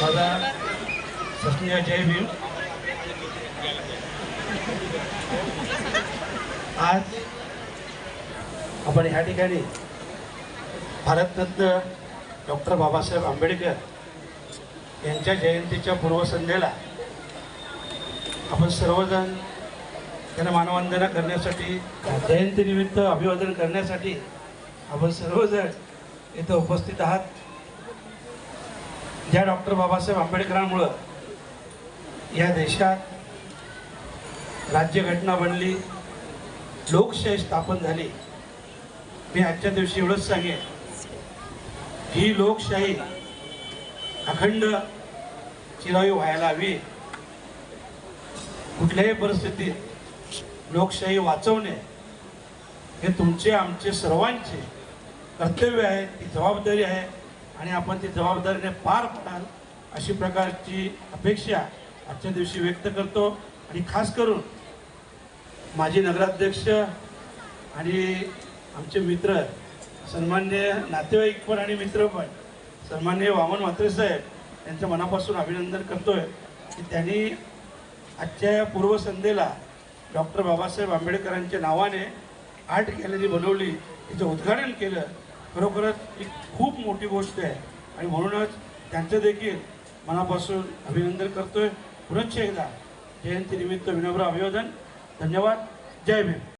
माझा सस्नेह जय भीम. आज आपण ह्या ठिकाणी भारतरत्न डॉक्टर बाबासाहेब आंबेडकर यांच्या जयंतीच्या पूर्वसंध्येला आपण सर्वजण त्यांना मानवंदना करण्यासाठी जयंतीनिमित्त अभिवादन करण्यासाठी आपण सर्वजण इथं उपस्थित आहात. या डॉक्टर बाबासाहेब आंबेडकरांमुळं या देशात राज्यघटना बनली लोकशाही स्थापन झाली. मी आजच्या दिवशी एवढंच सांगेन ही लोकशाही अखंड चिरायू व्हायला हवी. कुठल्याही परिस्थितीत लोकशाही वाचवणे हे तुमचे आमचे सर्वांचे कर्तव्य आहे ती जबाबदारी आहे. आणि आपण ती जबाबदारीने पार पडाल अशी प्रकारची अपेक्षा आजच्या दिवशी व्यक्त करतो. आणि खास करून माजी नगराध्यक्ष आणि आमचे मित्र सन्मान्य नातेवाईक पण आणि मित्र पण सन्मान्य वामन म्हात्रे साहेब यांचं मनापासून अभिनंदन करतोय की त्यांनी आजच्या या पूर्वसंध्येला डॉक्टर बाबासाहेब आंबेडकरांच्या नावाने आर्ट गॅलरी बनवली तिचं उद्घाटन केलं. खरोखरच ही खूप मोठी गोष्ट आहे. आणि म्हणूनच त्यांचं देखील मनापासून अभिनंदन करतोय. पुनश्च एकदा जयंतीनिमित्त विनम्र अभिवादन. धन्यवाद. जय भीम.